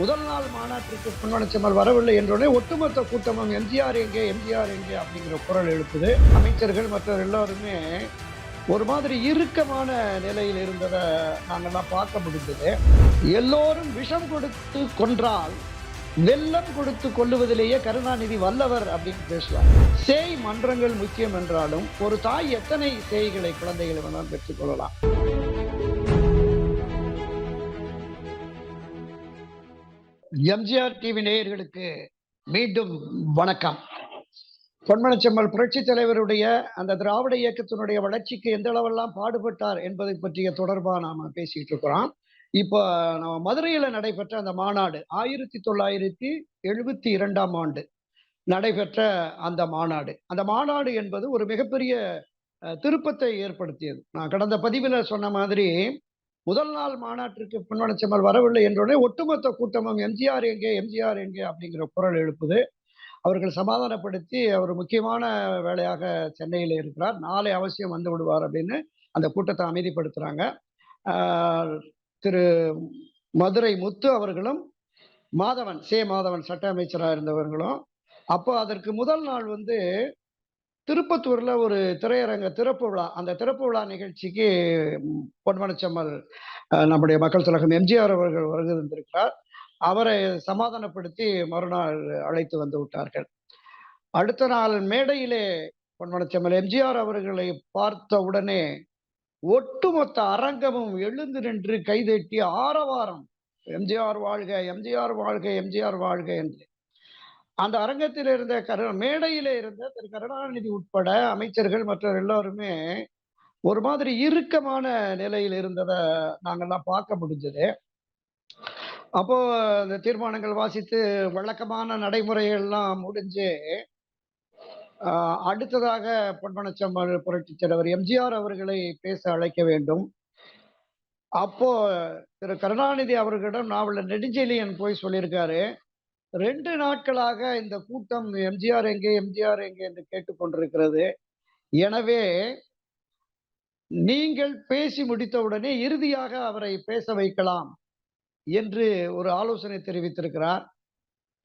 முதல் நாள் மாநாட்டிற்கு பொன்மனச்செம்மல் வரவில்லை என்றோடனே ஒட்டுமொத்த கூட்டமும் எம்ஜிஆர் எங்கே எம்ஜிஆர் எங்கே அப்படிங்கிற குரல் எழுப்புது. அமைச்சர்கள் மற்ற எல்லாருமே ஒரு மாதிரி இறுக்கமான நிலையில் இருந்ததை நாங்கள்லாம் பார்க்க முடிந்தது. எல்லோரும் விஷம் கொடுத்து கொன்றால் வெள்ளம் கொடுத்து கொள்ளுவதிலேயே கருணாநிதி வல்லவர் அப்படின்னு பேசலாம் சேய் மன்றங்கள் முக்கியம் என்றாலும் ஒரு தாய் எத்தனை சேய்களை குழந்தைகளை வேணாலும் பெற்றுக்கொள்ளலாம் எம்ஜிஆர் டிவி நேயர்களுக்கு மீண்டும் வணக்கம். பொன்மனச்செம்மல் புரட்சி தலைவருடைய அந்த திராவிட இயக்கத்தினுடைய வளர்ச்சிக்கு எந்த அளவெல்லாம் பாடுபட்டார் என்பதை பற்றிய தொடர்பா நாம பேசிட்டு இருக்கிறோம். இப்போ நம்ம மதுரையில நடைபெற்ற அந்த மாநாடு ஆயிரத்தி தொள்ளாயிரத்தி எழுபத்தி இரண்டாம் ஆண்டு நடைபெற்ற அந்த மாநாடு. அந்த மாநாடு என்பது ஒரு மிகப்பெரிய திருப்பத்தை ஏற்படுத்தியது. நான் கடந்த பதிவில் சொன்ன மாதிரி முதல் நாள் மாநாட்டிற்கு பொன்மனச்செம்மல் வரவில்லை என்றோடனே ஒட்டுமொத்த கூட்டமும் எம்ஜிஆர் எங்கே எம்ஜிஆர் எங்கே அப்படிங்கிற குரல் எழுப்புது. அவர்கள் சமாதானப்படுத்தி அவர் முக்கியமான வேலையாக சென்னையில் இருக்கிறார். நாளை அவசியம் வந்து விடுவார் அப்படின்னு அந்த கூட்டத்தை அமைதிப்படுத்துறாங்க. திரு மதுரை முத்து அவர்களும் மாதவன் சே மாதவன் சட்ட அமைச்சராக இருந்தவர்களும். அப்போ அதற்கு முதல் நாள் வந்து திருப்பத்தூர்ல ஒரு திரையரங்க திறப்பு விழா. அந்த திறப்பு விழா நிகழ்ச்சிக்கு பொன்மனச்சம்மல் நம்முடைய மக்கள் திலகம் எம்ஜிஆர் அவர்கள் வருகை தந்திருக்கிறார். அவரை சமாதானப்படுத்தி மறுநாள் அழைத்து வந்து விட்டார்கள். அடுத்த நாள் மேடையிலே பொன்மனச்சம்மல் எம்ஜிஆர் அவர்களை பார்த்த உடனே ஒட்டுமொத்த அரங்கமும் எழுந்து நின்று கைதட்டி ஆரவாரம்! எம்ஜிஆர் வாழ்க எம்ஜிஆர் வாழ்க எம்ஜிஆர் வாழ்க என்று அந்த அரங்கத்தில் இருந்த கரு மேடையில இருந்த திரு கருணாநிதி உட்பட அமைச்சர்கள் மற்ற எல்லாருமே ஒரு மாதிரி இறுக்கமான நிலையில் இருந்ததை நாங்கள்லாம் பார்க்க முடிஞ்சது. அப்போ அந்த தீர்மானங்கள் வாசித்து வழக்கமான நடைமுறைகள்லாம் முடிஞ்சு அடுத்ததாக பொன்மனச்செம்மல் புரட்சி தலைவர் எம்ஜிஆர் அவர்களை பேச அழைக்க வேண்டும். அப்போ திரு கருணாநிதி அவர்களிடம் நாவல நெடுஞ்செழியன் போய் சொல்லியிருக்காரு. ரெண்டு நாட்களாக இந்த கூட்டம் எம்ஜிஆர் எங்கே எம்ஜிஆர் எங்கே என்று கேட்டுக்கொண்டிருக்கிறது. எனவே நீங்கள் பேசி முடித்தவுடனே இறுதியாக அவரை பேச வைக்கலாம் என்று ஒரு ஆலோசனை தெரிவித்திருக்கிறார்.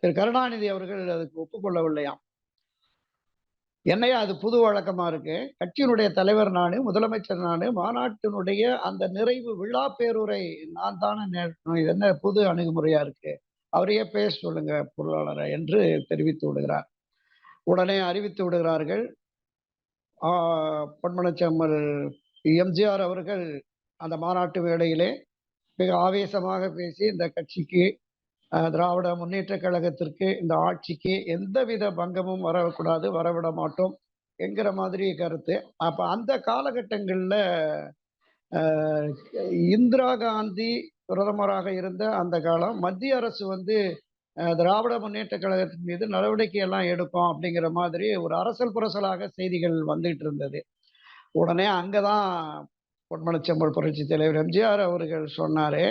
திரு கருணாநிதி அவர்கள் அதுக்கு ஒப்புக்கொள்ளவில்லையாம். என்னையா அது புது வழக்கமா இருக்கு? கட்சியினுடைய தலைவர் நானு முதலமைச்சர் நானு மாநாட்டினுடைய அந்த நிறைவு விழா பேருரை நான் தானே என்ன புது அணுகுமுறையா இருக்கு? அவரையே பேச சொல்லுங்க பொருளாளரை என்று தெரிவித்து விடுகிறார். உடனே அறிவித்து விடுகிறார்கள். ஆஹ் பொன்மனச்செம்மல் எம்ஜிஆர் அவர்கள் அந்த மாநாட்டு வேளையிலே மிக ஆவேசமாக பேசி இந்த கட்சிக்கு திராவிட முன்னேற்ற கழகத்திற்கு இந்த ஆட்சிக்கு எந்தவித பங்கமும் வரக்கூடாது வரவிட மாட்டோம் என்கிற மாதிரி கருத்து. அப்ப அந்த காலகட்டங்கள்ல இந்திரா காந்தி பிரதமராக இருந்த அந்த காலம். மத்திய அரசு வந்து திராவிட முன்னேற்ற கழகத்தின் மீது நடவடிக்கை எல்லாம் எடுக்கும் அப்படிங்கிற மாதிரி ஒரு அரசல் புரசலாக செய்திகள் வந்துகிட்டு இருந்தது. உடனே அங்கதான் பொன்மனச்செம்மல் புரட்சி தலைவர் எம்ஜிஆர் அவர்கள் சொன்னாரு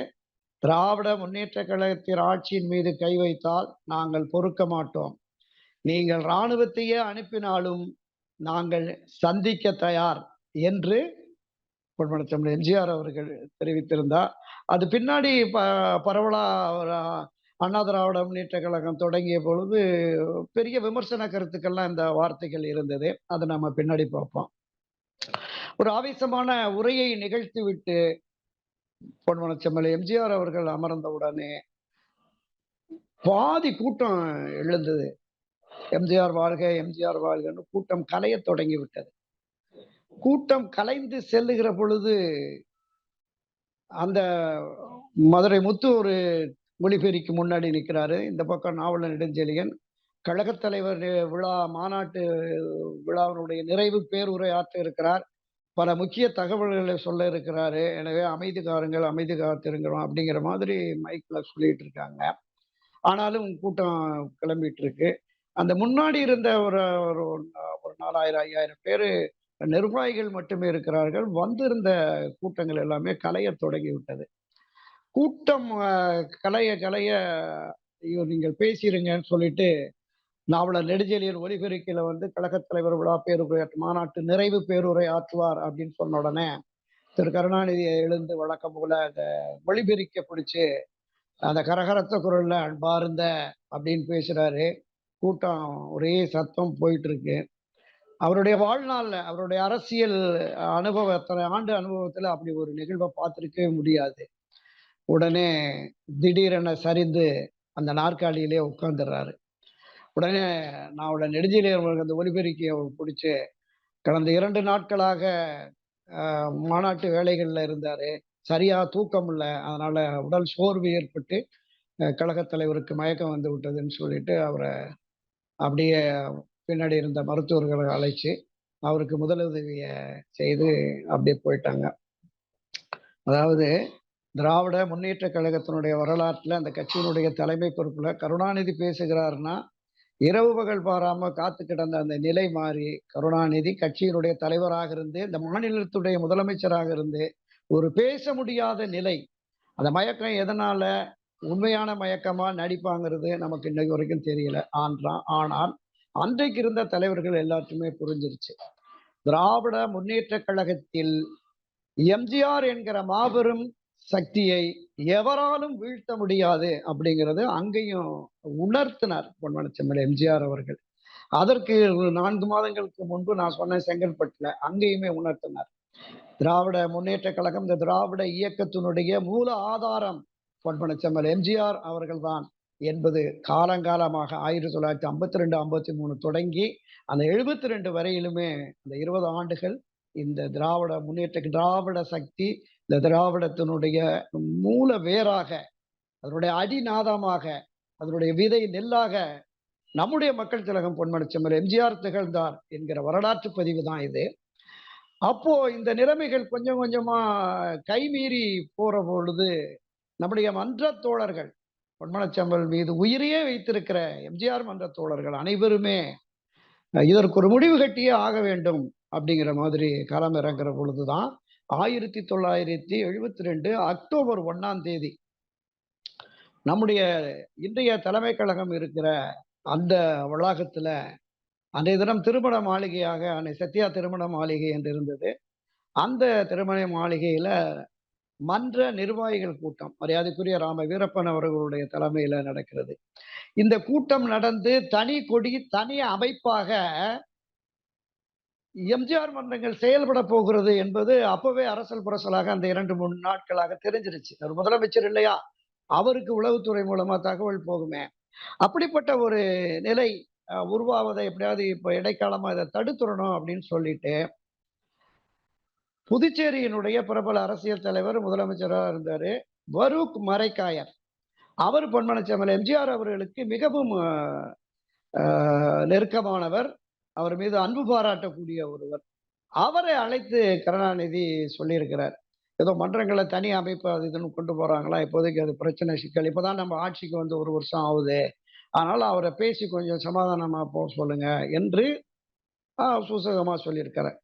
திராவிட முன்னேற்ற கழகத்தின் ஆட்சியின் மீது கை வைத்தால் நாங்கள் பொறுக்க மாட்டோம். நீங்கள் இராணுவத்தையே அனுப்பினாலும் நாங்கள் சந்திக்க தயார் என்று பொன்மனச்செம்மல் எம்ஜிஆர் அவர்கள் தெரிவித்திருந்தார் அது பின்னாடி ப பரவலா ஒரு அண்ணா திராவிட முன்னேற்ற கழகம் தொடங்கிய பொழுது பெரிய விமர்சன கருத்துக்கள்லாம் இந்த வார்த்தைகள் இருந்தது. அதை நம்ம பின்னாடி பார்ப்போம். ஒரு ஆவேசமான உரையை நிகழ்த்திவிட்டு பொன்மனச்செம்மல் எம்ஜிஆர் அவர்கள் அமர்ந்த உடனே பாதி கூட்டம் எழுந்தது. எம்ஜிஆர் வாழ்க எம்ஜிஆர் வாழ்கன்னு கூட்டம் கலையத் தொடங்கி விட்டது. கூட்டம் கலைந்து செல்லுகிற பொழுது அந்த மதுரை முத்து ஒரு ஒளிபெருக்கி முன்னாடி நிற்கிறாரு. இந்த பக்கம் நாவலர் நெடுஞ்செழியன். கழகத் தலைவர் விழா மாநாட்டு விழாவினுடைய நிறைவு பேருரை ஆற்ற இருக்கிறார். பல முக்கிய தகவல்களை சொல்ல இருக்கிறாரு. எனவே அமைதி காருங்கள் அமைதி காத்திருக்கிறோம் அப்படிங்கிற மாதிரி மைக்ல சொல்லிட்டு இருக்காங்க ஆனாலும் கூட்டம் கிளம்பிட்டு இருக்கு அந்த முன்னாடி இருந்த ஒரு ஒரு ஒரு நாலாயிரம் ஐயாயிரம் பேர் நிர்வாகிகள் மட்டுமே இருக்கிறார்கள். வந்திருந்த கூட்டங்கள் எல்லாமே கலையத் தொடங்கிவிட்டது. கூட்டம் கலைய கலைய ஐயோ நீங்கள் பேசிருங்கன்னு சொல்லிட்டு நாவலர் நெடுஞ்செழியன் ஒலிபெருக்கில வந்து கழகத் தலைவர் விழா பேருரை மாநாட்டு நிறைவு பேருரை ஆற்றுவார் அப்படின்னு சொன்ன உடனே திரு கருணாநிதியை எழுந்து வழக்கம் போல அந்த ஒளிபெருக்க பிடிச்சு அந்த கரகரத்த குரல்ல அன்பார்ந்த அப்படின்னு பேசுறாரு. கூட்டம் ஒரே சத்தம் போயிட்டு இருக்கு. அவருடைய வாழ்நாளில் அவருடைய அரசியல் அனுபவம் எத்தனை ஆண்டு அனுபவத்தில் அப்படி ஒரு நிகழ்வை பார்த்திருக்கவே முடியாது. உடனே திடீரென சரிந்து அந்த நாற்காலியிலே உட்கார்ந்துடுறாரு. உடனே நான் அவளை நெடுஞ்சிலே அவங்களுக்கு அந்த ஒலிபெருக்கியை பிடிச்சி கடந்த இரண்டு நாட்களாக மாநாட்டு வேலைகளில் இருந்தார். சரியாக தூக்கம் இல்லை. அதனால் உடல் சோர்வு ஏற்பட்டு கழகத் தலைவருக்கு மயக்கம் வந்து விட்டதுன்னு சொல்லிட்டு அவரை அப்படியே பின்னாடி இருந்த மருத்துவர்களை அழைச்சு அவருக்கு முதலுதவியை செய்து அப்படியே போயிட்டாங்க. அதாவது திராவிட முன்னேற்ற கழகத்தினுடைய வரலாற்றில் அந்த கட்சியினுடைய தலைமை பொறுப்பில் கருணாநிதி பேசுகிறாருன்னா இரவு பகல் பாராமல் காத்து கிடந்த அந்த நிலை மாறி கருணாநிதி கட்சியினுடைய தலைவராக இருந்து இந்த மாநிலத்துடைய முதலமைச்சராக இருந்து ஒரு பேச முடியாத நிலை. அந்த மயக்கம் எதனால? உண்மையான மயக்கமா நடிப்பாங்கிறது நமக்கு இன்னைக்கு வரைக்கும் தெரியல. ஆன்றா ஆனால் அன்றைக்கு இருந்த தலைவர்கள் எல்லாத்துக்குமே புரிஞ்சிருச்சு. திராவிட முன்னேற்ற கழகத்தில் எம்ஜிஆர் என்கிற மாபெரும் சக்தியை எவராலும் வீழ்த்த முடியாது அப்படிங்கிறது அங்கேயும் உணர்த்தினார் பொன்மனச்செம்மல் எம்ஜிஆர் அவர்கள். அதற்கு ஒரு நான்கு மாதங்களுக்கு முன்பு நான் சொன்னேன் செங்கல்பட்டுல அங்கேயுமே உணர்த்தினார். திராவிட முன்னேற்ற கழகம் இந்த திராவிட இயக்கத்தினுடைய மூல ஆதாரம் பொன்மனச்செம்மல் எம்ஜிஆர் அவர்கள்தான். என்பது காலங்காலமாக ஆயிரத்தி தொள்ளாயிரத்தி ஐம்பத்தி ரெண்டு ஐம்பத்தி மூணு தொடங்கி அந்த எழுபத்தி ரெண்டு வரையிலுமே இந்த இருபது ஆண்டுகள் இந்த திராவிட முன்னேற்ற திராவிட சக்தி இந்த திராவிடத்தினுடைய மூல வேராக அதனுடைய அடிநாதமாக அதனுடைய விதை நெல்லாக நம்முடைய மக்கள் திலகம் பொன்மனச்செம்மல் எம்ஜிஆர் திகழ்ந்தார் என்கிற வரலாற்று பதிவு தான் இது. அப்போ இந்த நிலைமைகள் கொஞ்சம் கொஞ்சமா கைமீறி போற பொழுது நம்முடைய மன்ற தோழர்கள் பொன்மனச்சம்பல் மீது உயிரையே வைத்திருக்கிற எம்ஜிஆர் மன்ற தோழர்கள் அனைவருமே இதற்கு ஒரு முடிவு கட்டியே ஆக வேண்டும் அப்படிங்கிற மாதிரி களம் இறங்குற பொழுதுதான் ஆயிரத்தி தொள்ளாயிரத்தி எழுபத்தி ரெண்டு அக்டோபர் ஒன்னாம் தேதி நம்முடைய இன்றைய தலைமை கழகம் இருக்கிற அந்த வளாகத்துல அன்றைய தினம் திருமண மாளிகையாக அன்னை சத்யா திருமண மாளிகை என்று இருந்தது. அந்த திருமண மாளிகையில மன்ற நிர்வாகிகள் கூட்டம் மரியாதைக்குரிய ராம வீரப்பன் அவர்களுடைய தலைமையில நடக்கிறது. இந்த கூட்டம் நடந்து தனி கொடி தனி அமைப்பாக எம்ஜிஆர் மன்றங்கள் செயல்பட போகிறது என்பது அப்பவே அரசல் புரசலாக அந்த இரண்டு மூணு நாட்களாக தெரிஞ்சிருச்சு. ஒரு முதலமைச்சர் இல்லையா? அவருக்கு உளவுத்துறை மூலமா தகவல் போகுமே. அப்படிப்பட்ட ஒரு நிலை உருவாவதை எப்படியாவது இப்ப இடைக்காலமா இதை தடுத்துடணும் அப்படின்னு சொல்லிட்டு புதுச்சேரியினுடைய பிரபல அரசியல் தலைவர் முதலமைச்சராக இருந்தார். வரூக் மரைக்காயர். அவர் பொன்மனச்செம்மல் எம்ஜிஆர் அவர்களுக்கு மிகவும் நெருக்கமானவர். அவர் மீது அன்பு பாராட்டக்கூடிய ஒருவர். அவரை அழைத்து கருணாநிதி சொல்லியிருக்கிறார். ஏதோ மன்றங்களை தனி அமைப்பு அது இதுன்னு கொண்டு போகிறாங்களா இப்போதைக்கு அது பிரச்சனை சிக்கல். இப்போதான் நம்ம ஆட்சிக்கு வந்து ஒரு வருஷம் ஆகுது. அதனால் அவரை பேசி கொஞ்சம் சமாதானமாக போக சொல்லுங்க என்று சூசகமாக சொல்லியிருக்கிறார்.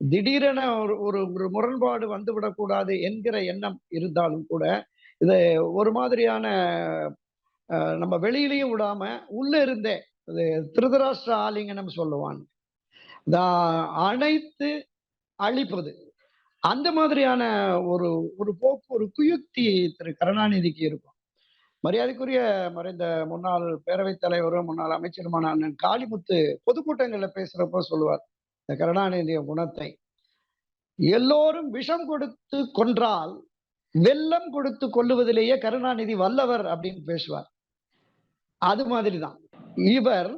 திடீரென ஒரு ஒரு ஒரு முரண்பாடு வந்துவிடக்கூடாது என்கிற எண்ணம் இருந்தாலும் கூட இது ஒரு மாதிரியான நம்ம வெளியிலையும் விடாம உள்ள இருந்தே இது திருதராஷ்டிர ஆலிங்கனம் சொல்லுவாங்க. அனைத்து அழிப்பது. அந்த மாதிரியான ஒரு ஒரு போக்கு ஒரு குயுக்தி திரு கருணாநிதிக்கு இருக்கும். மரியாதைக்குரிய மறைந்த முன்னாள் பேரவைத் தலைவரும் முன்னாள் அமைச்சருமான அண்ணன் காளிமுத்து பொதுக்கூட்டங்களில் பேசுறப்போ சொல்லுவார். இந்த கருணாநிதிய குணத்தை. எல்லோரும் விஷம் கொடுத்து கொன்றால் வெள்ளம் கொடுத்து கொல்லுவதிலேயே கருணாநிதி வல்லவர் அப்படின்னு பேசுவார். அது மாதிரி தான் இவர்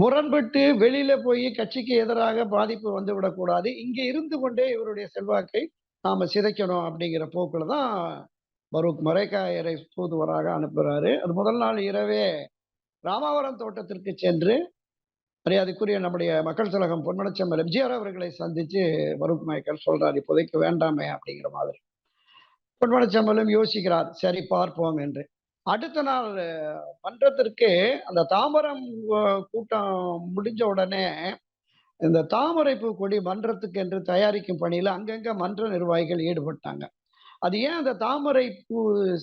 முரண்பட்டு வெளியில போய் கட்சிக்கு எதிராக பாதிப்பு வந்து விடக்கூடாது. இங்கே இருந்து கொண்டே இவருடைய செல்வாக்கை நாம சிதைக்கணும் அப்படிங்கிற போக்குல தான் பரூக் மரைக்காயரை தூதுவராக அனுப்புகிறாரு அது முதல் நாள் இரவே ராமாவரம் தோட்டத்திற்கு சென்று மரியாதைக்குரிய நம்முடைய மக்கள் திலகம் பொன்மனச்செம்மல் எம்ஜிஆர் அவர்களை சந்திச்சு பரூக் நாயக்கர் சொல்றார் இப்போதைக்கு வேண்டாமே அப்படிங்கிற மாதிரி. பொன்மனச்செம்மலும் யோசிக்கிறார் சரி பார்ப்போம் என்று. அடுத்த நாள் மன்றத்திற்கு அந்த தாமரம் கூட்டம் முடிஞ்ச உடனே இந்த தாமரைப்பூ கொடி மன்றத்துக்கு என்று தயாரிக்கும் பணியில அங்கங்க மன்ற நிர்வாகிகள் ஈடுபட்டாங்க. அது ஏன் அந்த தாமரை பூ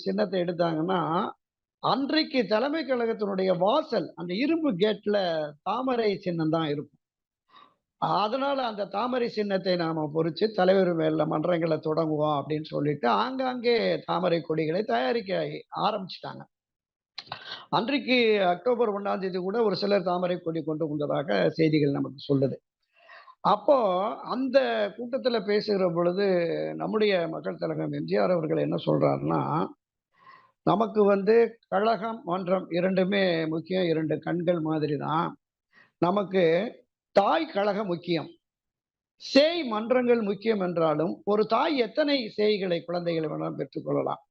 சின்னத்தை எடுத்தாங்கன்னா அன்றைக்கு தலைமை கழகத்தினுடைய வாசல் அந்த இரும்பு கேட்ல தாமரை சின்னம் தான் இருக்கும். அதனால அந்த தாமரை சின்னத்தை நாம பொறிச்சு தலைவர் மேல மன்றங்களை தொடங்குவோம் அப்படின்னு சொல்லிட்டு ஆங்காங்கே தாமரை கொடிகளை தயாரிக்க ஆரம்பிச்சிட்டாங்க. அன்றைக்கு அக்டோபர் ஒண்ணாம் தேதி கூட ஒரு சிலர் தாமரை கொடி கொண்டு வந்ததாக செய்திகள் நமக்கு சொல்லுது. அப்போ அந்த கூட்டத்துல பேசுகிற பொழுது நம்முடைய மக்கள் தலைவர் எம்ஜிஆர் அவர்கள் என்ன சொல்றாருன்னா நமக்கு வந்து கழகம் மன்றம் இரண்டுமே முக்கியம். இரண்டு கண்கள் மாதிரி தான் நமக்கு தாய் கழகம் முக்கியம். சேய் மன்றங்கள் முக்கியம் என்றாலும் ஒரு தாய் எத்தனை சேய்களை குழந்தைகளை வேணாலும் பெற்றுக்கொள்ளலாம்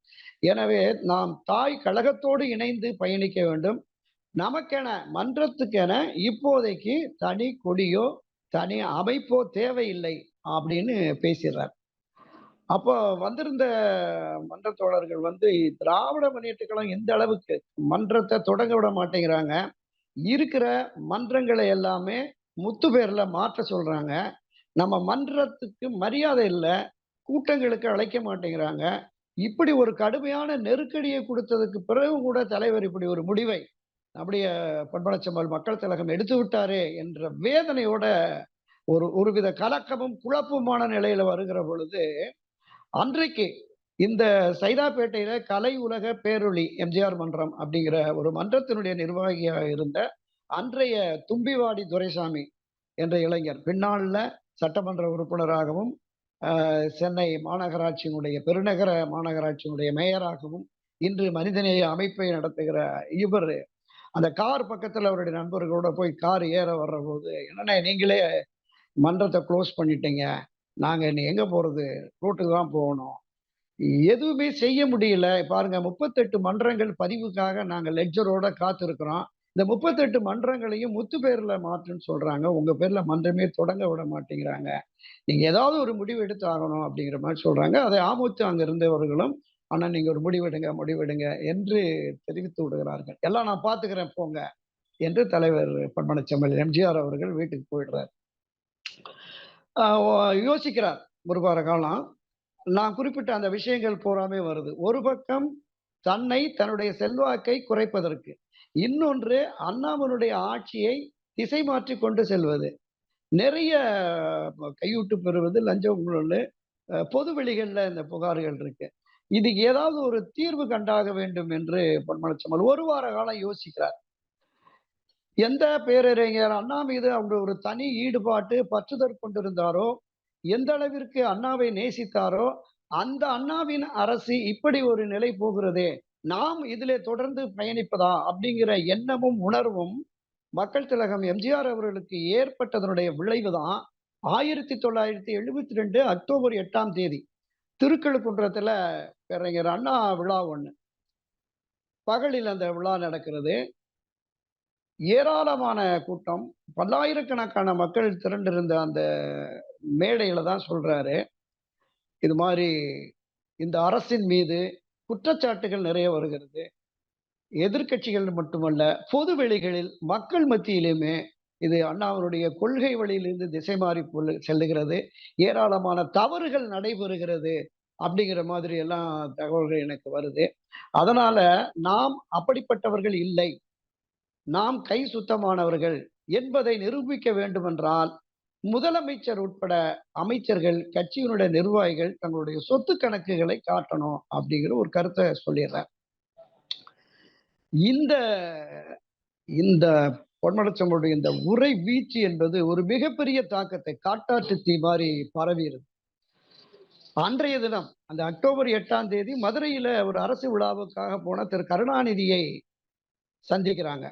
எனவே நாம் தாய் கழகத்தோடு இணைந்து பயணிக்க வேண்டும். நமக்கென மன்றத்துக்கென இப்போதைக்கு தனி கொடியோ தனி அமைப்போ தேவையில்லை அப்படின்னு பேசிடுறார். அப்போ வந்திருந்த மன்ற தோழர்கள் வந்து திராவிட முன்னேற்ற கழகம் எந்த அளவுக்கு மன்றத்தை தொடங்க விட மாட்டேங்கிறாங்க? இருக்கிற மன்றங்களை எல்லாமே முத்து பேர்ல மாற்ற சொல்றாங்க. நம்ம மன்றத்துக்கு மரியாதை இல்லை. கூட்டங்களுக்கு அழைக்க மாட்டேங்கிறாங்க. இப்படி ஒரு கடுமையான நெருக்கடியை கொடுத்ததுக்கு பிறகு கூட தலைவர் இப்படி ஒரு முடிவை நம்முடைய பண்பனச்சம்மல் மக்கள் திலகம் எடுத்து விட்டாரே என்ற வேதனையோட ஒரு ஒருவித கலக்கமும் குழப்பமான நிலையில வருகிற பொழுது அன்றைக்கு இந்த சைதாப்பேட்டையில கலை உலக பேரொளி எம்ஜிஆர் மன்றம் அப்படிங்கிற ஒரு மன்றத்தினுடைய நிர்வாகியாக இருந்த அன்றைய தும்பிவாடி துரைசாமி என்ற இளைஞர் பின்னாளில் சட்டமன்ற உறுப்பினராகவும் சென்னை மாநகராட்சியினுடைய பெருநகர மாநகராட்சியினுடைய மேயராகவும் இன்று மனிதநேய அமைப்பை நடத்துகிற இவர். அந்த கார் பக்கத்தில் அவருடைய நண்பர்களோட போய் கார் ஏற வர்ற போது என்னண்ணே நீங்களே மன்றத்தை க்ளோஸ் பண்ணிட்டீங்க. நாங்கள் இனி எங்கே போகிறது ரோட்டுக்கு தான் போகணும். எதுவுமே செய்ய முடியல. பாருங்க முப்பத்தெட்டு மன்றங்கள் பதிவுக்காக நாங்கள் லெட்ஜரோட காத்திருக்கிறோம். இந்த முப்பத்தெட்டு மன்றங்களையும் முத்து பேரில் மாற்றுன்னு சொல்கிறாங்க உங்கள் பேரில் மன்றமே தொடங்க விட மாட்டேங்கிறாங்க. நீங்கள் ஏதாவது ஒரு முடிவு எடுத்து ஆகணும் அப்படிங்கிற மாதிரி சொல்கிறாங்க அதை ஆமுத்து அங்கே இருந்தவர்களும் ஆனால் நீங்கள் ஒரு முடிவெடுங்க முடிவெடுங்க என்று தெரிவித்து விடுகிறார்கள். எல்லாம் நான் பார்த்துக்கிறேன் போங்க என்று தலைவர் பன்மனச்செம்மல் எம்ஜிஆர் அவர்கள் வீட்டுக்கு போயிடுறார். யோசிக்கிறார் ஒரு வார காலம். நான் குறிப்பிட்ட அந்த விஷயங்கள் பூராமே வருது. ஒரு பக்கம் தன்னை தன்னுடைய செல்வாக்கை குறைப்பதற்கு இன்னொன்று அண்ணாமனுடைய ஆட்சியை திசை மாற்றி கொண்டு செல்வது. நிறைய கையூட்டு பெறுவது லஞ்சம் பொது வெளிகளில் இந்த புகார்கள் இருக்கு. இதுக்கு ஏதாவது ஒரு தீர்வு கண்டாக வேண்டும் என்று பொன்மலச்சம்மல் ஒரு வார காலம் யோசிக்கிறார். எந்த பேரறிஞர் அண்ணா மீது அவங்க ஒரு தனி ஈடுபாட்டு பற்றுதல் கொண்டிருந்தாரோ எந்த அளவிற்கு அண்ணாவை நேசித்தாரோ அந்த அண்ணாவின் அரசு இப்படி ஒரு நிலை போகிறதே நாம் இதிலே தொடர்ந்து பயணிப்பதா அப்படிங்கிற எண்ணமும் உணர்வும் மக்கள் திலகம் எம்ஜிஆர் அவர்களுக்கு ஏற்பட்டதனுடைய விளைவுதான் ஆயிரத்தி தொள்ளாயிரத்தி எழுபத்தி ரெண்டு அக்டோபர் எட்டாம் தேதி திருக்கழுக்குன்றத்தில் பேரறிஞர் அண்ணா விழா ஒன்று பகலில் அந்த விழா நடக்கிறது. ஏராளமான கூட்டம். பல்லாயிரக்கணக்கான மக்கள் திரண்டிருந்த அந்த மேடையில தான் சொல்றாரு. இது மாதிரி இந்த அரசின் மீது குற்றச்சாட்டுகள் நிறைய வருகிறது. எதிர்கட்சிகள் மட்டுமல்ல பொது வெளிகளில் மக்கள் மத்தியிலுமே இது அண்ணாவினுடைய கொள்கை வழியிலிருந்து திசை மாறி செல்லுகிறது. ஏராளமான தவறுகள் நடைபெறுகிறது அப்படிங்கிற மாதிரி எல்லாம் தகவல்கள் எனக்கு வருது. அதனால நாம் அப்படிப்பட்டவர்கள் இல்லை. நாம் கை சுத்தமானவர்கள் என்பதை நிரூபிக்க வேண்டுமென்றால் முதலமைச்சர் உட்பட அமைச்சர்கள் கட்சியினுடைய நிர்வாகிகள் தங்களுடைய சொத்து கணக்குகளை காட்டணும் அப்படிங்கிற ஒரு கருத்தை சொல்லிடுறார். இந்த இந்த பொன்மடச்சம்பளுடைய இந்த உரை வீச்சு என்பது ஒரு மிகப்பெரிய தாக்கத்தை காட்டாற்று தீ மாதிரி பரவியது. அன்றைய தினம் அந்த அக்டோபர் எட்டாம் தேதி மதுரையில ஒரு அரசு விழாவுக்காக போன திரு கருணாநிதியை சந்திக்கிறாங்க.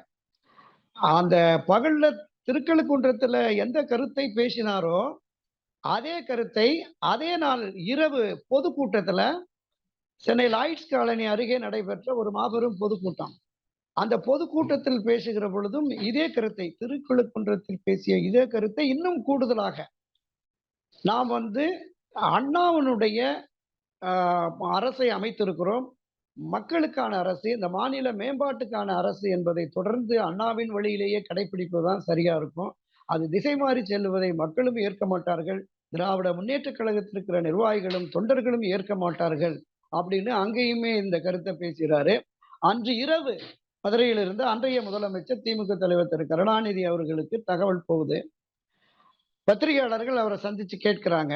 அந்த பகல்ல திருக்கழுக்குன்றத்துல எந்த கருத்தை பேசினாரோ அதே கருத்தை அதே நாள் இரவு பொதுக்கூட்டத்துல சென்னை லாய்ட்ஸ் காலனி அருகே நடைபெற்ற ஒரு மாபெரும் பொதுக்கூட்டம். அந்த பொதுக்கூட்டத்தில் பேசுகிற பொழுதும் இதே கருத்தை திருக்குழுக்குன்றத்தில் பேசிய இதே கருத்தை இன்னும் கூடுதலாக நாம் வந்து அண்ணாவனுடைய அரசை அமைத்திருக்கிறோம். மக்களுக்கான அரசு இந்த மாநில மேம்பாட்டுக்கான அரசு என்பதை தொடர்ந்து அண்ணாவின் வழியிலேயே கடைபிடிப்பதுதான் சரியா இருக்கும். அது திசை மாறி செல்வதை மக்களும் ஏற்க மாட்டார்கள். திராவிட முன்னேற்ற கழகத்தில் இருக்கிற நிர்வாகிகளும் தொண்டர்களும் ஏற்க மாட்டார்கள் அப்படின்னு அங்கேயுமே இந்த கருத்தை பேசுகிறாரு. அன்று இரவு மதுரையிலிருந்து அன்றைய முதலமைச்சர் திமுக தலைவர் திரு. கருணாநிதி அவர்களுக்கு தகவல் போகுது. பத்திரிகையாளர்கள் அவரை சந்திச்சு கேட்கிறாங்க.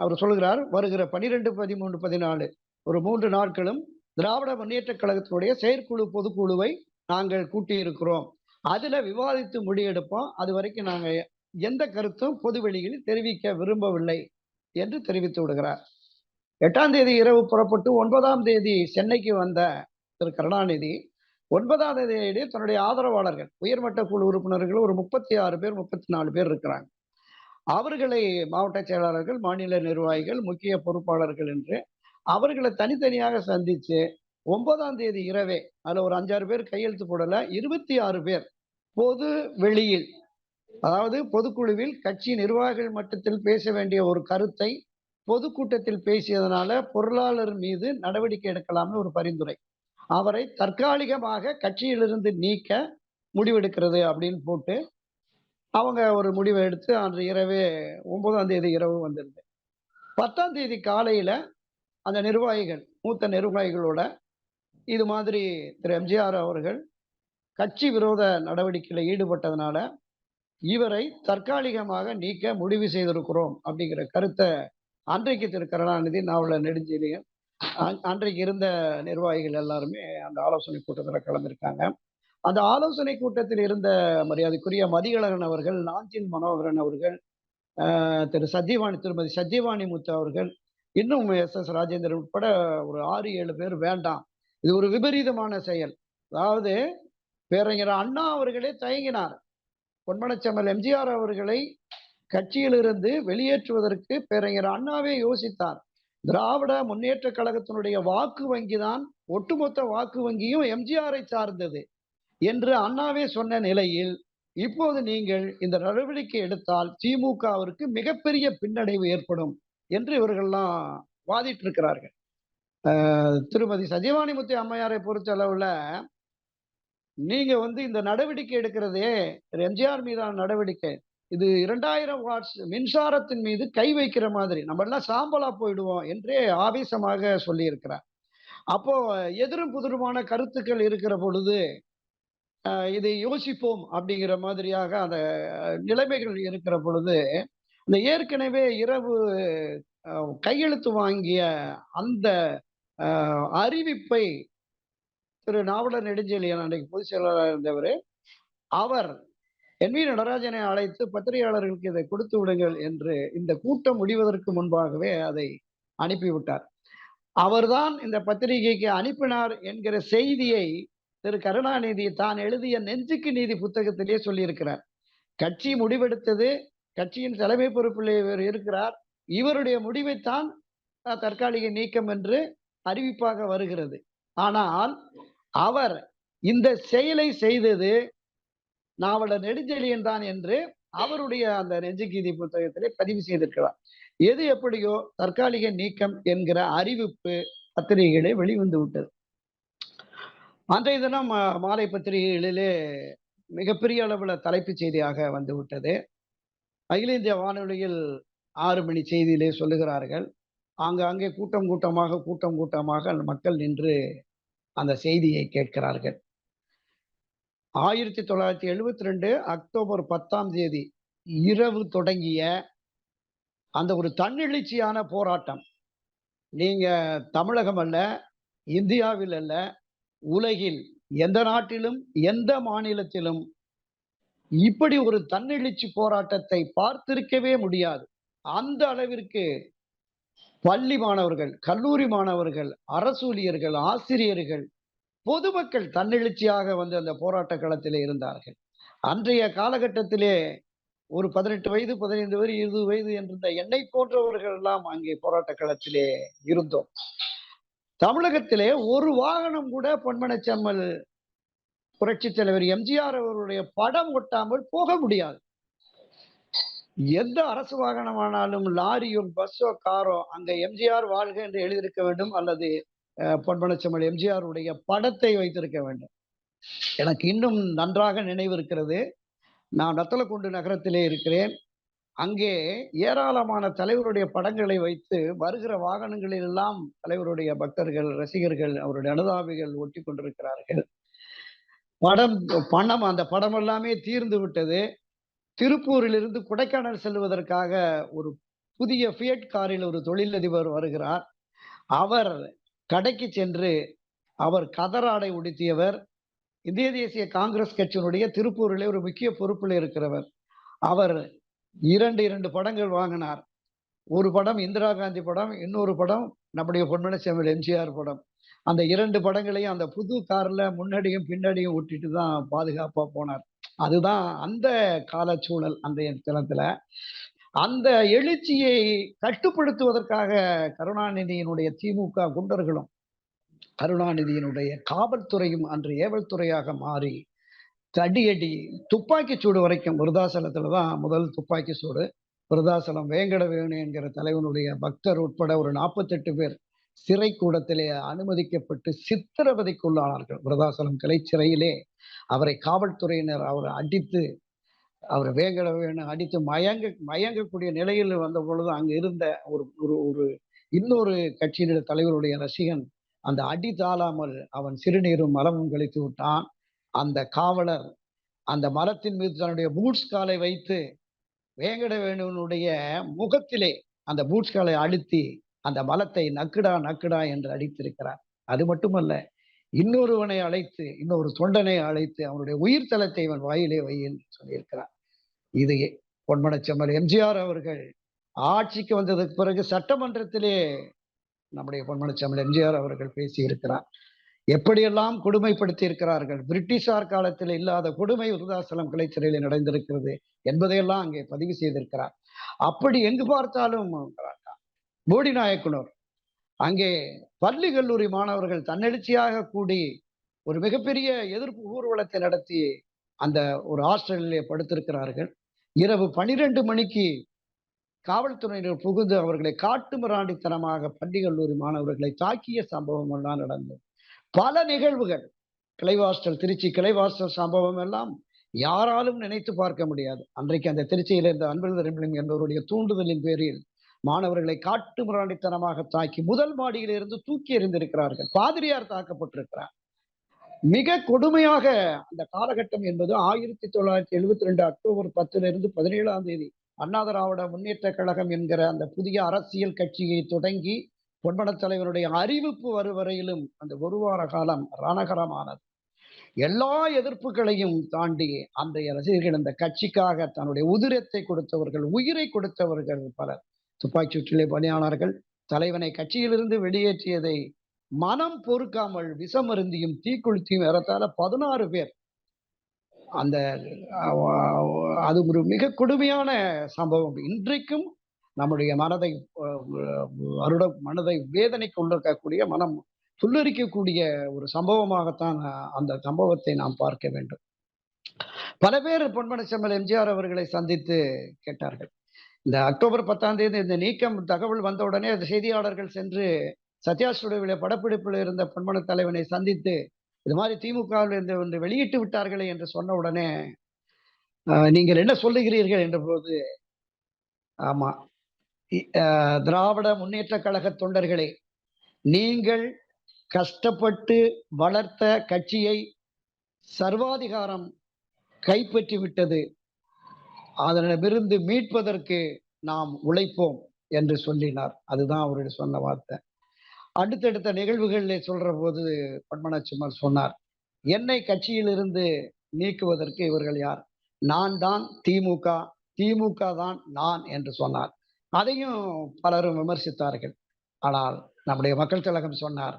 அவர் சொல்கிறார் வருகிற பனிரெண்டு பதிமூன்று பதினாலு ஒரு மூன்று நாட்களும் திராவிட முன்னேற்ற கழகத்தினுடைய செயற்குழு பொதுக்குழுவை நாங்கள் கூட்டியிருக்கிறோம். அதுல விவாதித்து முடியெடுப்போம் அது வரைக்கும் நாங்கள் எந்த கருத்தும் பொதுவெளியில் தெரிவிக்க விரும்பவில்லை என்று தெரிவித்து விடுகிறார். எட்டாம் தேதி இரவு புறப்பட்டு ஒன்பதாம் தேதி சென்னைக்கு வந்த திரு. கருணாநிதி ஒன்பதாம் தேதி தன்னுடைய ஆதரவாளர்கள் உயர்மட்ட குழு உறுப்பினர்கள் ஒரு முப்பத்தி ஆறு பேர் முப்பத்தி நாலு பேர் இருக்கிறாங்க. அவர்களை மாவட்ட செயலாளர்கள் மாநில நிர்வாகிகள் முக்கிய பொறுப்பாளர்கள் என்று அவர்களை தனித்தனியாக சந்திச்சு ஒன்பதாம் தேதி இரவே அதுல ஒரு அஞ்சாறு பேர் கையெழுத்து போடல இருபத்தி ஆறு பேர் பொது வெளியில் அதாவது பொதுக்குழுவில் கட்சி நிர்வாகிகள் மட்டத்தில் பேச வேண்டிய ஒரு கருத்தை பொதுக்கூட்டத்தில் பேசியதனால பொருளாளர் மீது நடவடிக்கை எடுக்கலாம்னு ஒரு பரிந்துரை. அவரை தற்காலிகமாக கட்சியிலிருந்து நீக்க முடிவெடுக்கிறது அப்படின்னு போட்டு அவங்க ஒரு முடிவை எடுத்து அன்று இரவே ஒன்பதாம் தேதி இரவு வந்திருந்தேன் பத்தாம் தேதி காலையில அந்த நிர்வாகிகள் மூத்த நிர்வாகிகளோட இது மாதிரி திரு. எம்ஜிஆர் அவர்கள் கட்சி விரோத நடவடிக்கையில் ஈடுபட்டதுனால இவரை தற்காலிகமாக நீக்க முடிவு செய்திருக்கிறோம் அப்படிங்கிற கருத்தை அன்றைக்கு திரு. கருணாநிதி நாவலர் நெடுஞ்செழியன் அன்றைக்கு இருந்த நிர்வாகிகள் எல்லாருமே அந்த ஆலோசனை கூட்டத்தில் கலந்திருக்காங்க. அந்த ஆலோசனை கூட்டத்தில் இருந்த மரியாதைக்குரிய மதிகழகன் அவர்கள் நாஞ்சின் மனோகரன் அவர்கள் திரு. சஜீவாணி திருமதி சஜீவாணி முத்து அவர்கள் இன்னும் எஸ் எஸ் ராஜேந்திரன் உட்பட ஒரு ஆறு ஏழு பேர் வேண்டாம். இது ஒரு விபரீதமான செயல். அதாவது பேரறிஞர் அண்ணா அவர்களே தயங்கினார். பொன்மனச்செம்மல் எம்ஜிஆர் அவர்களை கட்சியிலிருந்து வெளியேற்றுவதற்கு பேரறிஞர் அண்ணாவே யோசித்தார். திராவிட முன்னேற்ற கழகத்தினுடைய வாக்கு வங்கிதான் ஒட்டுமொத்த வாக்கு வங்கியும் எம்ஜிஆரை சார்ந்தது என்று அண்ணாவே சொன்ன நிலையில் இப்போது நீங்கள் இந்த நடவடிக்கை எடுத்தால் திமுகவிற்கு மிகப்பெரிய பின்னடைவு ஏற்படும். என்று இவர்கள்லாம் வாதிட்டு இருக்கிறார்கள் திருமதி சஜிவாணிமுத்து அம்மையாரை பொறுத்த அளவுல நீங்க வந்து இந்த நடவடிக்கை எடுக்கிறதே எம்ஜிஆர் மீதான நடவடிக்கை. இது இரண்டாயிரம் வாட்ஸ் மின்சாரத்தின் மீது கை வைக்கிற மாதிரி நம்ம எல்லாம் சாம்பலா போயிடுவோம் என்றே ஆவேசமாக சொல்லியிருக்கிறார். அப்போ எதிரும் புதிருமான கருத்துக்கள் இருக்கிற பொழுது இதை யோசிப்போம் அப்படிங்கிற மாதிரியாக அந்த நிலைமைகள் இருக்கிற பொழுது இந்த ஏற்கனவே இரவு கையெழுத்து வாங்கிய அந்த அறிவிப்பை திரு நாவலர் நெடுஞ்செழியன் அன்றைக்கு பொதுச் செயலாளராக இருந்தவர் அவர் என் வி நடராஜனை அழைத்து பத்திரிகையாளர்களுக்கு இதை கொடுத்து விடுங்கள் என்று இந்த கூட்டம் முடிவதற்கு முன்பாகவே அதை அனுப்பிவிட்டார் அவர்தான் இந்த பத்திரிகைக்கு அனுப்பினார் என்கிற செய்தியை திரு கருணாநிதி தான் எழுதிய நெஞ்சுக்கு நீதி புத்தகத்திலே சொல்லியிருக்கிறார். கட்சி முடிவெடுத்தது கட்சியின் தலைமை பொறுப்பில் இவர் இருக்கிறார். இவருடைய முடிவைத்தான் தற்காலிக நீக்கம் என்று அறிவிப்பாக வருகிறது. ஆனால் அவர் இந்த செயலை செய்தது நாவல நெடுஞ்செழியன் தான் என்று அவருடைய அந்த நெஞ்சுக்கீதி புத்தகத்திலே பதிவு செய்திருக்கிறார். எது எப்படியோ தற்காலிக நீக்கம் என்கிற அறிவிப்பு பத்திரிகைகளே வெளிவந்து விட்டது. அன்றைய தினம் மாலை பத்திரிகைகளிலே மிகப்பெரிய அளவில் தலைப்புச் செய்தியாக வந்து விட்டது. அகில இந்திய வானொலியில் ஆறு மணி செய்தியிலே சொல்லுகிறார்கள். ஆங்காங்கே கூட்டம் கூட்டமாக கூட்டம் கூட்டமாக மக்கள் நின்று அந்த செய்தியை கேட்கிறார்கள். ஆயிரத்தி தொள்ளாயிரத்தி எழுபத்தி ரெண்டு அக்டோபர் பத்தாம் தேதி இரவு தொடங்கிய அந்த ஒரு தன்னெழுச்சியான போராட்டம். நீங்க தமிழகம் அல்ல இந்தியாவில் அல்ல உலகில் எந்த நாட்டிலும் எந்த மாநிலத்திலும் இப்படி ஒரு தன்னெழுச்சி போராட்டத்தை பார்த்திருக்கவே முடியாது. அந்த அளவிற்கு பள்ளி மாணவர்கள் கல்லூரி மாணவர்கள் அரசூழியர்கள் ஆசிரியர்கள் பொதுமக்கள் தன்னெழுச்சியாக வந்து அந்த போராட்ட களத்திலே இருந்தார்கள். அன்றைய காலகட்டத்திலே ஒரு பதினெட்டு வயது பதினைந்து வயது இருபது வயது என்ற என்னை போன்றவர்கள் எல்லாம் அங்கே போராட்ட களத்திலே இருந்தோம். தமிழகத்திலே ஒரு வாகனம் கூட பொன்மனச்சம்மல் புரட்சி தலைவர் எம்ஜிஆர் அவருடைய படம் ஒட்டாமல் போக முடியாது. எந்த அரசு வாகனமானாலும் லாரியோ பஸ்ஸோ காரோ அங்க எம்ஜிஆர் வாழ்க என்று எழுதியிருக்க வேண்டும் அல்லது அஹ், பொன்மனச்செம்மல் எம்ஜிஆர் உடைய படத்தை வைத்திருக்க வேண்டும். எனக்கு இன்னும் நன்றாக நினைவு இருக்கிறது. நான் ரத்தலக்குண்டு நகரத்திலே இருக்கிறேன். அங்கே ஏராளமான தலைவருடைய படங்களை வைத்து வருகிற வாகனங்களில் எல்லாம் தலைவருடைய பக்தர்கள் ரசிகர்கள் அவருடைய அனுதாபிகள் ஒட்டி கொண்டிருக்கிறார்கள் படம் பணம் அந்த படம் எல்லாமே தீர்ந்து விட்டது. திருப்பூரிலிருந்து கொடைக்கானல் செல்வதற்காக ஒரு புதிய ஃபியட் காரில் ஒரு தொழிலதிபர் வருகிறார். அவர் கடைக்கு சென்று அவர் கதராடை உடுத்தியவர். இந்திய தேசிய காங்கிரஸ் கட்சியினுடைய திருப்பூரிலே ஒரு முக்கிய பொறுப்பில் இருக்கிறவர். அவர் இரண்டு இரண்டு படங்கள் வாங்கினார். ஒரு படம் இந்திரா காந்தி படம் இன்னொரு படம் நம்முடைய பொன்மன எம்ஜிஆர் படம். அந்த இரண்டு படங்களையும் அந்த புது கார்ல முன்னாடியும் பின்னாடியும் விட்டுட்டு தான் பாதுகாப்பா போனார். அதுதான் அந்த காலச்சூழல் அந்த தளத்துல அந்த எழுச்சியை கட்டுப்படுத்துவதற்காக கருணாநிதியினுடைய திமுக குண்டர்களும் கருணாநிதியினுடைய காவல்துறையும் அன்று ஏவல்துறையாக மாறி தடியடி துப்பாக்கி சூடு வரைக்கும் விருதாசலத்துல தான் முதல் துப்பாக்கி சூடு. விருதாசலம் வேங்கட வேணு என்கிற தலைவனுடைய பக்தர் உட்பட ஒரு நாற்பத்தெட்டு பேர் சிறை கூடத்திலே அனுமதிக்கப்பட்டு சித்திரவதைக்குள்ளானார்கள். விருதாசலம் கலை சிறையிலே அவரை காவல்துறையினர் அவரை அடித்து அவர் வேங்கடவேணு அடித்து மயங்க மயங்கக்கூடிய நிலையில் வந்த பொழுது அங்கு இருந்த ஒரு ஒரு ஒரு இன்னொரு கட்சியினுடைய தலைவருடைய ரசிகன் அந்த அடி தாளாமல் அவன் சிறுநீரும் மலமும் கழித்து விட்டான். அந்த காவலர் அந்த மரத்தின் மீது தன்னுடைய பூட்ஸ் காலை வைத்து வேங்கட வேணுவனுடைய முகத்திலே அந்த பூட்ஸ் காலை அழுத்தி அந்த மலத்தை நக்குடா நக்குடா என்று அடித்திருக்கிறார். அது மட்டுமல்ல இன்னொருவனை அழைத்து இன்னொரு தொண்டனை அழைத்து அவனுடைய உயிர் தலத்தை இவன் வாயிலே வை என்று சொல்லியிருக்கிறார். இது பொன்மனச்செம்மல் எம்ஜிஆர் அவர்கள் ஆட்சிக்கு வந்ததுக்கு பிறகு சட்டமன்றத்திலே நம்முடைய பொன்மனச்செம்மல் எம்ஜிஆர் அவர்கள் பேசியிருக்கிறார். எப்படியெல்லாம் கொடுமைப்படுத்தி இருக்கிறார்கள் பிரிட்டிஷார் காலத்தில் இல்லாத கொடுமை விருதாசலம் கிளை சிறையில் நடந்திருக்கிறது என்பதையெல்லாம் அங்கே பதிவு செய்திருக்கிறார். அப்படி எங்கு பார்த்தாலும் போடி நாயக்குனர். அங்கே பள்ளி கல்லூரி மாணவர்கள் தன்னெழுச்சியாக கூடி ஒரு மிகப்பெரிய எதிர்ப்பு ஊர்வலத்தை நடத்தி அந்த ஒரு ஹாஸ்டலிலே படுத்திருக்கிறார்கள். இரவு பனிரெண்டு மணிக்கு காவல்துறையினர் புகுந்து அவர்களை காட்டு மிராண்டித்தனமாக பள்ளி கல்லூரி மாணவர்களை தாக்கிய சம்பவம் எல்லாம் நடந்தது. பல நிகழ்வுகள் கிளைவாஸ்டல் திருச்சி கிளைவாஸ்டல் சம்பவம் எல்லாம் யாராலும் நினைத்து பார்க்க முடியாது. அன்றைக்கு அந்த திருச்சியில் இருந்த அன்பழகன் என்பவருடைய தூண்டுதலின் பேரில் மாணவர்களை காட்டு முரணித்தனமாக தாக்கி முதல் மாடியில் இருந்து தூக்கி எறிந்திருக்கிறார்கள். பாதிரியார் தாக்கப்பட்டிருக்கிறார். மிக கொடுமையாக அந்த காலகட்டம் என்பது ஆயிரத்தி தொள்ளாயிரத்தி எழுபத்தி ரெண்டு அக்டோபர் பத்துல இருந்து பதினேழாம் தேதி அண்ணா திராவிட முன்னேற்ற கழகம் என்கிற அந்த புதிய அரசியல் கட்சியை தொடங்கி பொன்மன தலைவருடைய அறிவிப்பு வருவரையிலும் அந்த ஒரு வார காலம் ரணகரமானது. எல்லா எதிர்ப்புகளையும் தாண்டி அன்றைய ரசிகர்கள் இந்த கட்சிக்காக தன்னுடைய உதிரத்தை கொடுத்தவர்கள் உயிரை கொடுத்தவர்கள் பலர். துப்பாக்கி சுற்றிலே பணியாளர்கள் தலைவனை கட்சியிலிருந்து வெளியேற்றியதை மனம் பொறுக்காமல் விஷமருந்தியும் தீக்குளித்தியும் ஏறத்தாழ பதினாறு பேர். அந்த அது ஒரு மிக கொடுமையான சம்பவம். இன்றைக்கும் நம்முடைய மனதை வருட மனதை வேதனைக்கு உள்ளிருக்கக்கூடிய மனம் துள்ளரிக்கக்கூடிய ஒரு சம்பவமாகத்தான் அந்த சம்பவத்தை நாம் பார்க்க வேண்டும். பல பேர் பொன்மன செம்மல் எம்ஜிஆர் அவர்களை சந்தித்து கேட்டார்கள். இந்த அக்டோபர் பத்தாம் தேதி இந்த நீக்கம் தகவல் வந்த உடனே அந்த செய்தியாளர்கள் சென்று சத்யா ஸ்டுடியோவில படப்பிடிப்பில் இருந்த பொன்மன தலைவனை சந்தித்து இது மாதிரி திமுகவில் இருந்து ஒன்று வெளியிட்டு விட்டார்களே என்று சொன்ன உடனே நீங்கள் என்ன சொல்லுகிறீர்கள்? என்ற போது ஆமா திராவிட முன்னேற்ற கழக தொண்டர்களே நீங்கள் கஷ்டப்பட்டு வளர்த்த கட்சியை சர்வாதிகாரம் கைப்பற்றி விட்டது அதனிடமிருந்து மீட்பதற்கு நாம் உழைப்போம் என்று சொல்லினார். அதுதான் அவருடைய சொன்ன வார்த்தை. அடுத்தடுத்த நிகழ்வுகளில் சொல்ற போது பத்மநாச்சிமார் சொன்னார் என்னை கட்சியிலிருந்து நீக்குவதற்கு இவர்கள் யார்? நான் தான் திமுக திமுக தான் நான் என்று சொன்னார். அதையும் பலரும் விமர்சித்தார்கள். ஆனால் நம்முடைய மக்கள் கழகம் சொன்னார்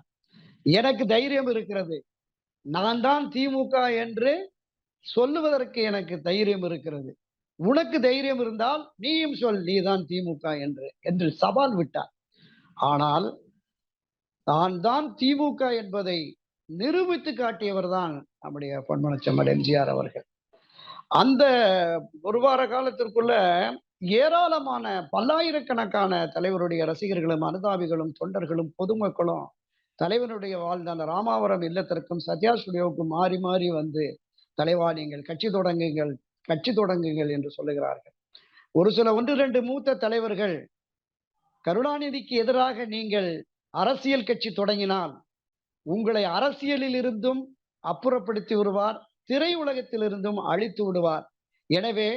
எனக்கு தைரியம் இருக்கிறது. நான் தான் திமுக என்று சொல்லுவதற்கு எனக்கு தைரியம் இருக்கிறது. உனக்கு தைரியம் இருந்தால் நீயும் சொல் நீதான் திமுக என்று என்று சவால் விட்டார். ஆனால் தான் தான் திமுக என்பதை நிரூபித்து காட்டியவர் தான் நம்முடைய பொன்மனச்செம்மல் எம்ஜிஆர் அவர்கள். அந்த ஒரு வார காலத்திற்குள்ள ஏராளமான பல்லாயிரக்கணக்கான தலைவருடைய ரசிகர்களும் அனுதாபிகளும் தொண்டர்களும் பொதுமக்களும் தலைவனுடைய வாழ்ந்த அந்த ராமாவரம் இல்லத்திற்கும் சத்யா ஸ்டுடியோவுக்கும் மாறி மாறி வந்து தலைவா நீங்கள் கட்சி தொடங்குங்கள் கட்சி தொடங்குங்கள் என்று சொல்லுகிறார்கள். ஒரு சில ஒன்று ரெண்டு மூத்த தலைவர்கள் கருணாநிதிக்கு எதிராக நீங்கள் அரசியல் கட்சி தொடங்கினால் உங்களை அரசியலில் இருந்தும் அப்புறப்படுத்தி விடுவார் திரையுலகத்திலிருந்தும் அழித்து விடுவார். எனவே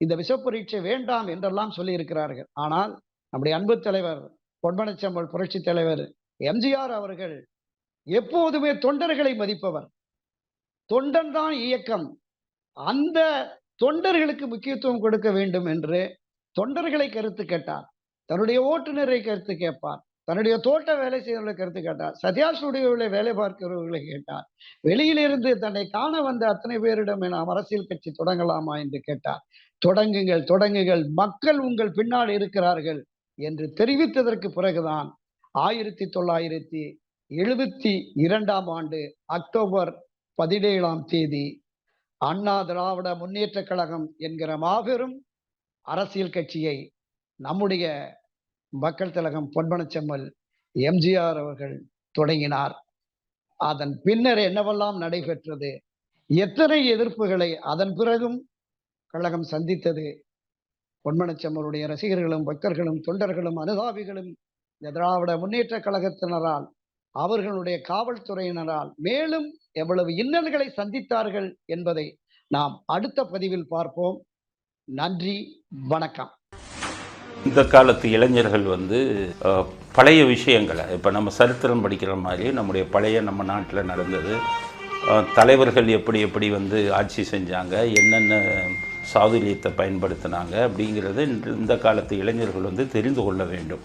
இந்த விஷப்பரீட்சை வேண்டாம் என்றெல்லாம் சொல்லி இருக்கிறார்கள் ஆனால் நம்முடைய அன்பு தலைவர் பொன்மனச்செம்மல் புரட்சி தலைவர் எம்ஜிஆர் அவர்கள் எப்போதுமே தொண்டர்களை மதிப்பவர். தொண்டன் தான் இயக்கம். அந்த தொண்டர்களுக்கு முக்கியத்துவம் கொடுக்க வேண்டும் என்று தொண்டர்களை கருத்து கேட்டார். தன்னுடைய ஓட்டுநரை கருத்து கேட்பார். தன்னுடைய தோட்ட வேலை செய்தவர்களை கருத்து கேட்டார். சத்யா ஸ்டுடியோவில் வேலை பார்க்கிறவர்களை கேட்டார். வெளியிலிருந்து தன்னை காண வந்த அத்தனை பேரிடம் நாம் அரசியல் கட்சி தொடங்கலாமா என்று கேட்டார். தொடங்குங்கள் தொடங்குங்கள். மக்கள் உங்கள் பின்னால் இருக்கிறார்கள் என்று தெரிவித்ததற்கு பிறகுதான் ஆயிரத்தி தொள்ளாயிரத்தி எழுபத்தி இரண்டாம் ஆண்டு அக்டோபர் பதினேழாம் தேதி அண்ணா திராவிட முன்னேற்ற கழகம் என்கிற மாபெரும் அரசியல் கட்சியை நம்முடைய மக்கள் திலகம் பொன்பனச்செம்மல் எம்ஜிஆர் அவர்கள் தொடங்கினார். அதன் பின்னர் என்னவெல்லாம் நடைபெற்றது? எத்தனை எதிர்ப்புகளை அதன் பிறகும் கழகம் சந்தித்தது? பொன்மனச்செம்மருடைய ரசிகர்களும் பக்தர்களும் தொண்டர்களும் அனுதாபிகளும் இந்த திராவிட முன்னேற்ற கழகத்தினரால் அவர்களுடைய காவல்துறையினரால் மேலும் எவ்வளவு இன்னல்களை சந்தித்தார்கள் என்பதை நாம் அடுத்த பதிவில் பார்ப்போம். நன்றி வணக்கம். இந்த காலத்து இளைஞர்கள் வந்து பழைய விஷயங்களை இப்போ நம்ம சரித்திரம் படிக்கிற மாதிரி நம்முடைய பழைய நம்ம நாட்டில் நடந்தது. தலைவர்கள் எப்படி எப்படி வந்து ஆட்சி செஞ்சாங்க என்னென்ன சாதுரியத்தை பயன்படுத்தினாங்க அப்படிங்கிறத இந்த காலத்து இளைஞர்கள் வந்து தெரிந்து கொள்ள வேண்டும்.